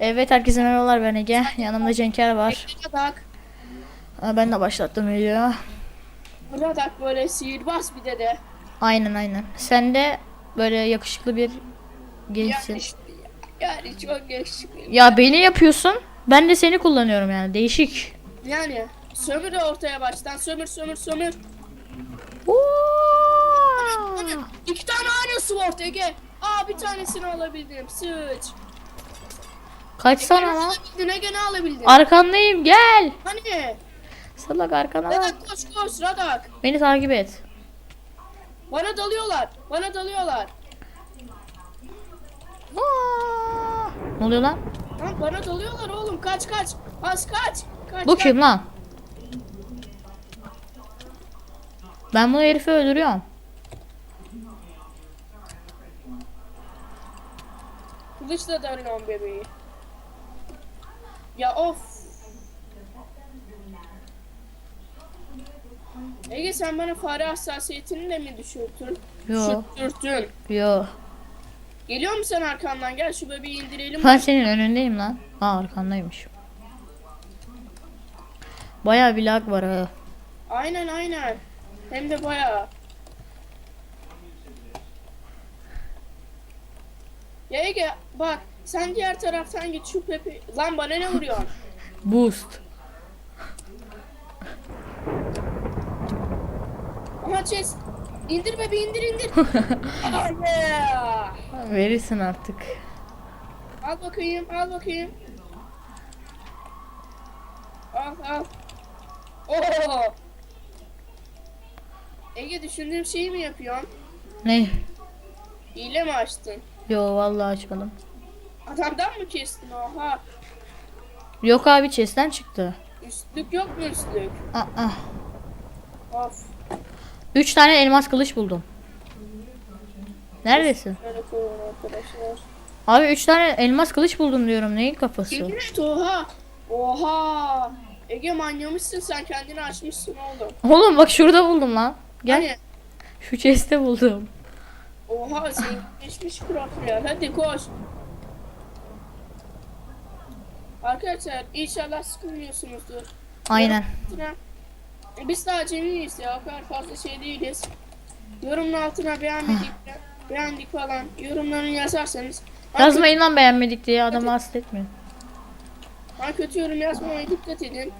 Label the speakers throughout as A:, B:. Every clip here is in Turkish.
A: Evet herkese merhabalar ben Ege. Yanımda Cenker var. Aa, Ben de başlattım video.
B: Radak böyle sihirbaz bir dede.
A: Aynen aynen. Sen de böyle yakışıklı bir
B: Yani
A: gençsin.
B: işte yani çok yakışıklı.
A: Ya beni yapıyorsun. Ben de seni kullanıyorum yani. Değişik.
B: Yani sömür de ortaya baştan sömür sömür sömür.
A: Oo!
B: İki tane aynı sword Ege. Aa bir tanesini alabildim. Sıç.
A: Kaçsana lan.
B: Alabildin Ege ne alabildin?
A: Arkandayım gel.
B: Hani?
A: Salak arkana bak.
B: Radak koş koş Radak.
A: Beni takip et.
B: Bana dalıyorlar. Bana dalıyorlar.
A: Aa! Ne oluyor lan?
B: Lan bana dalıyorlar oğlum. Kaç kaç. Az kaç. Kaç
A: Bu
B: kaç.
A: kim lan? Ben bu herifi öldürüyorum.
B: Kılıçla darıyorum bebeği. Ya of. Ege sen bana fare hassasiyetini de mi düşürttün?
A: Yo.
B: Düşürttün.
A: Yo.
B: Geliyor musun sen arkamdan? Gel şu bebeği indirelim.
A: Ben senin önündeyim lan. Aa arkandaymış. Bayağı bir lag var ha.
B: Aynen aynen. Hem de bayağı. Ya Ege bak sen diğer taraftan git şu Pepe. Lan bana ne vuruyorsun?
A: Boost.
B: Aha chest. İndir bebeği indir indir. Ah, yeah.
A: Verirsin artık.
B: Al bakayım, al bakayım. Al, al. Oo! Ege düşündüğüm şeyi mi yapıyorsun?
A: Ne?
B: Hile mi açtın?
A: Yo vallahi açmadım.
B: Adamdan mı kestin? Oha!
A: Yok abi chest'ten çıktı.
B: Üstlük yok mu üstlük?
A: Aa.
B: Of.
A: Üç tane elmas kılıç buldum. Neredesin?
B: Arkadaşlar.
A: Abi üç tane elmas kılıç buldum diyorum. Neyin kafası?
B: Yemin et oha! Oha! Ege manyamışsın sen kendini açmışsın oğlum.
A: Oğlum bak şurada buldum lan. Gel.
B: Hani?
A: Şu chest'te buldum.
B: Oha zenginleşmiş profil. Hadi koş. Arkadaşlar inşallah sıkılmıyorsunuzdur.
A: Aynen.
B: Altına- Biz daha acemiyiz ya. O kadar fazla şey değiliz. Yorumun altına beğenmedik, beğendik falan. Yorumlarını yazarsanız.
A: Yazmayın lan beğenmedik diye adamı hasta etmiyor.
B: ben kötü yorum yazmamaya dikkat edin.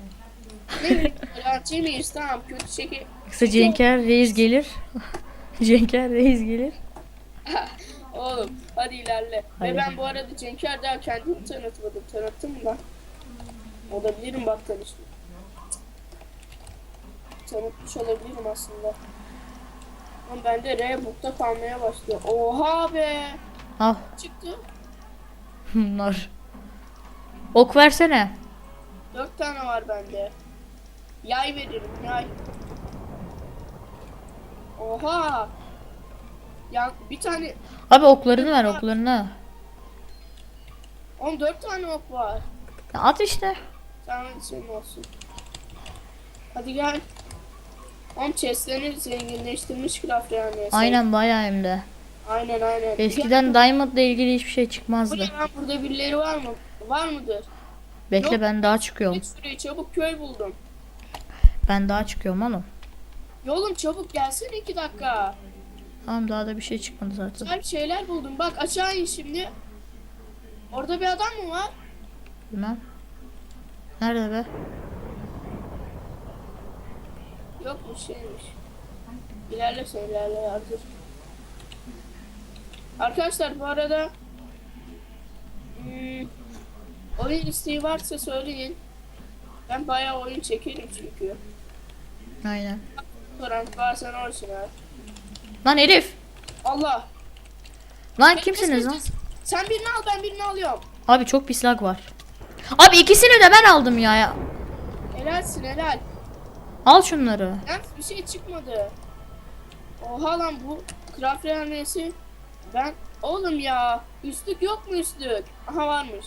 B: Ne bileyim acemiyiz tamam kötü şekil.
A: Kısa Cenker reis gelir. Cenker reis gelir.
B: Oğlum hadi ilerle.
A: Hadi.
B: Ve ben bu arada Cenker daha kendimi tanıtmadım. Tanıttım mı lan? Olabilirim bak tanıştım. Tanıtmış olabilirim aslında. Ama bende R bukta kalmaya başlıyor. Oha be!
A: Al.
B: Çıktı.
A: Bunlar. Ok versene.
B: Dört tane var bende. Yay veririm yay. Oha! Ya bir tane
A: Abi oklarını ver oklarını.
B: 14 tane ok var.
A: Ya At işte.
B: Tamam senin olsun. Hadi gel. Oğlum chestlerini zenginleştirmiş craft yani.
A: Aynen bayağı hem de.
B: Aynen aynen.
A: Eskiden Diamond'la ilgili hiçbir şey
B: Bu
A: çıkmazdı.
B: lan burada birileri var mı? Var mıdır?
A: Bekle
B: Yok.
A: ben daha çıkıyorum.
B: Şuraya çabuk köy buldum.
A: Ben daha çıkıyorum oğlum.
B: Yolum çabuk gelsene iki dakika.
A: Tamam daha da bir şey çıkmadı zaten.
B: Güzel bir şeyler buldum. Bak aşağı in şimdi. Orada bir adam mı var?
A: Bilmem. Nerede be?
B: Yokmuş şeymiş. İlerle sen ilerle yardır. Arkadaşlar bu arada hmm, oyun isteği varsa söyleyin. Ben bayağı oyun çekerim çünkü.
A: Aynen.
B: Soran bazen orijinal.
A: Lan herif.
B: Allah.
A: Lan kimsiniz lan?
B: Sen birini al ben birini alıyorum.
A: Abi çok pis lag var. Abi ikisini de ben aldım ya. ya.
B: Helalsin helal.
A: Al şunları.
B: Lan bir şey çıkmadı. Oha lan bu craft realmesi. Ben oğlum ya üstlük yok mu üstlük? Aha varmış.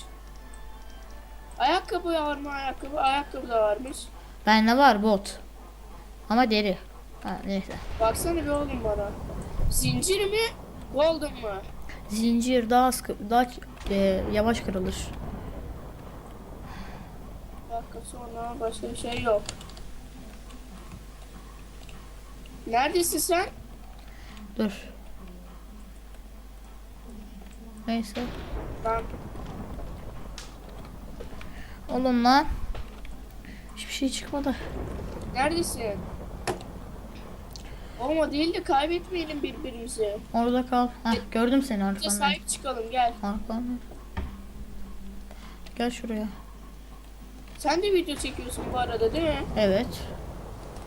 B: Ayakkabı var mı ayakkabı? Ayakkabı da varmış.
A: Bende var bot. Ama deri. Ha, neyse.
B: Baksana bir oğlum bana. Zincir mi? Golden mı?
A: Zincir daha sıkı, daha e, yavaş kırılır.
B: dakika sonra başka bir şey yok. Neredesin sen?
A: Dur. Neyse.
B: Ben
A: Oğlum lan. Hiçbir şey çıkmadı.
B: neredesin? Olma değil de kaybetmeyelim birbirimizi.
A: Orada kal. Heh, gördüm seni
B: Bize
A: arkandan.
B: sahip çıkalım gel.
A: Arkandan. Gel şuraya.
B: Sen de video çekiyorsun bu arada değil mi?
A: Evet.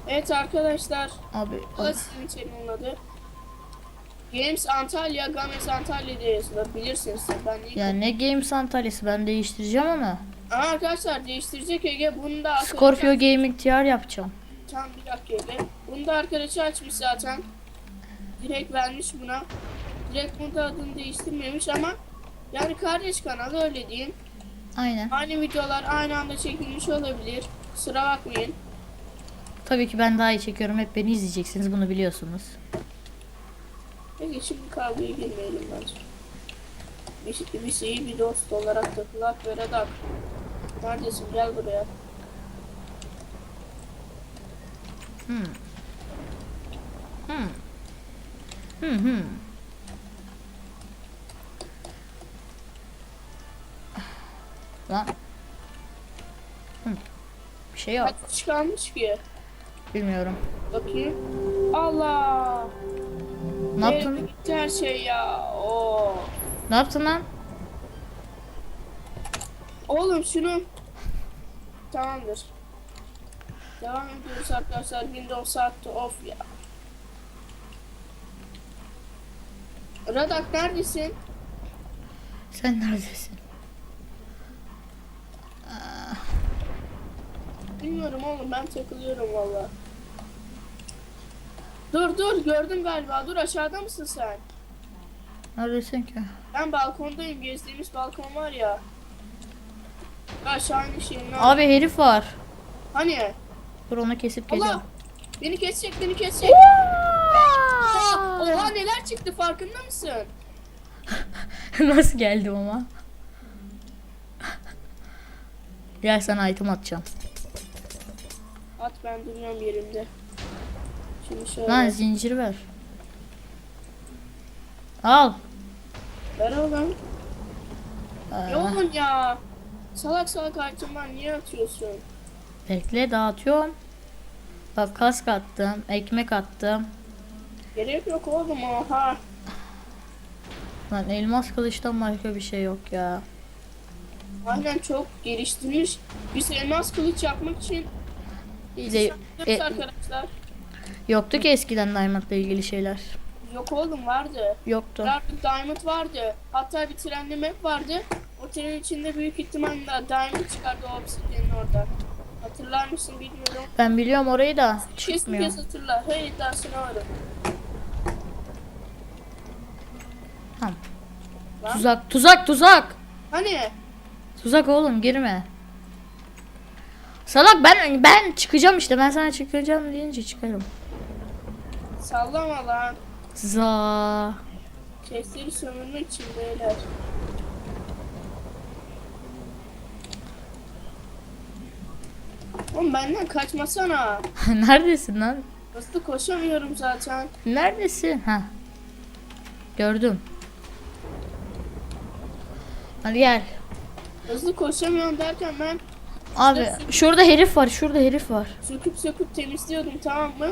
B: Evet arkadaşlar.
A: Abi.
B: Bu da sizin içeriğinin adı. Games Antalya, Games Antalya diye yazılır. Bilirsiniz siz. Ben değil.
A: Ya ne Games Antalya'sı ben değiştireceğim ama.
B: Aa, arkadaşlar değiştirecek Ege. Bunu da
A: Scorpio Gaming TR yapacağım.
B: Tam bir dakika Ege. Bunu da arkadaşı açmış zaten. Direkt vermiş buna. Direkt burada adını değiştirmemiş ama yani kardeş kanalı öyle diyeyim.
A: Aynen.
B: Aynı videolar aynı anda çekilmiş olabilir. Kusura bakmayın.
A: Tabii ki ben daha iyi çekiyorum. Hep beni izleyeceksiniz. Bunu biliyorsunuz.
B: Peki şimdi kavgaya girmeyelim bence. Bir, bir şeyi bir dost olarak da kulak ve redak. Neredesin gel buraya.
A: Hmm. Hmm. Hmm hmm. Lan. Hmm. Bir şey yok.
B: Kaç kişi kalmış ki?
A: Bilmiyorum.
B: Bakayım. Allah.
A: Ne
B: Evde
A: yaptın?
B: Gitti her şey ya. Oo.
A: Ne yaptın lan?
B: Oğlum şunu. Tamamdır. Devam ediyoruz arkadaşlar. Windows sattı off ya. Radak neredesin?
A: Sen neredesin?
B: Bilmiyorum oğlum ben takılıyorum valla. Dur dur gördüm galiba. Dur aşağıda mısın sen?
A: Neredesin ki?
B: Ben balkondayım. Gezdiğimiz balkon var ya. Aşağı inişeyim. ne
A: Abi herif var.
B: Hani?
A: Dur onu kesip
B: Allah!
A: geliyorum.
B: Beni kesecek beni kesecek. Aa, Oha neler çıktı farkında mısın?
A: Nasıl geldim ama? Gel sana item atacağım.
B: At ben duruyorum yerimde. Şimdi şöyle.
A: Lan zincir ver. Al.
B: Ver oğlum.
A: Aa,
B: Ya oğlum ya. Salak salak itemler niye atıyorsun?
A: bekle dağıtıyorum. Bak kask attım, ekmek attım.
B: Gerek yok oğlum oha.
A: Lan elmas kılıçtan başka bir şey yok ya.
B: Aynen çok geliştirmiş. Biz elmas kılıç yapmak için
A: de- e-
B: arkadaşlar.
A: Yoktu ki eskiden Diamond'la ilgili şeyler.
B: Yok oğlum vardı.
A: Yoktu.
B: Artık Diamond vardı. Hatta bir trenli map vardı. O trenin içinde büyük ihtimalle Diamond çıkardı o obsidian'ın orada. Hatırlar mısın bilmiyorum.
A: Ben biliyorum orayı da
B: Kesin
A: çıkmıyor.
B: kes hatırla. Her iddiasına varım.
A: Tamam.
B: Lan.
A: Tuzak, tuzak, tuzak.
B: Hani?
A: Tuzak oğlum girme. Salak ben ben çıkacağım işte. Ben sana çıkacağım deyince çıkarım.
B: Sallama lan.
A: Za.
B: Chestleri sömürmek için beyler. Oğlum benden kaçmasana.
A: Neredesin lan?
B: Hızlı koşamıyorum zaten.
A: Neredesin? Ha. Gördüm. Hadi gel.
B: Hızlı koşamıyorum derken ben
A: Abi şurada herif var. Şurada herif var.
B: söküp söküp temizliyordum tamam mı?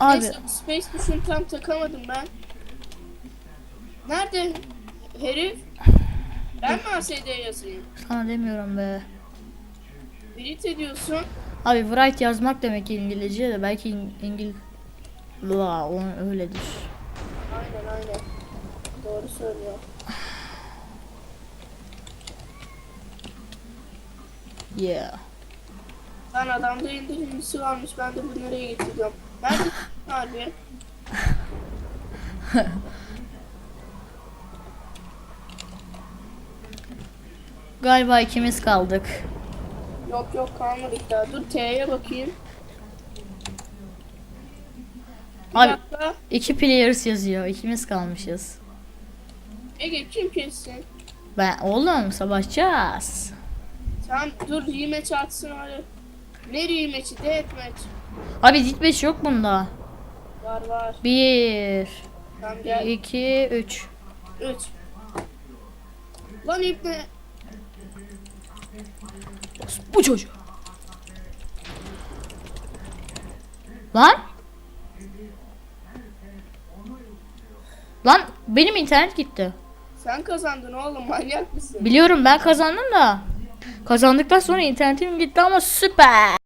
A: Abi
B: Neyse, space tuşunu tam takamadım ben. Nerede herif? Ben mi ASD yazayım?
A: sana demiyorum be.
B: Birit ediyorsun.
A: Abi write yazmak demek İngilizce de belki İng- İngil La, o öyledir.
B: Aynen aynen. Doğru söylüyor.
A: Yeah.
B: Lan adamda indirimlisi varmış ben de bu nereye getiriyorum. Nerede harbi?
A: Galiba ikimiz kaldık.
B: Yok yok kalmadık daha. Dur T'ye bakayım. Bir
A: Abi-
B: dakika.
A: İki players yazıyor. İkimiz kalmışız.
B: Ege kim kessin?
A: Ben oğlum savaşacağız.
B: Tamam dur rematch atsın hadi. Ne rematch'i? Deathmatch.
A: Abi ditmeş yok bunda.
B: Var var.
A: 1
B: Tamam gel.
A: 2 3
B: 3. Lan ipne.
A: Bu çocuğu. Lan? Lan benim internet gitti.
B: Sen kazandın oğlum manyak mısın?
A: Biliyorum ben kazandım da. Kazandıktan sonra internetim gitti ama süper.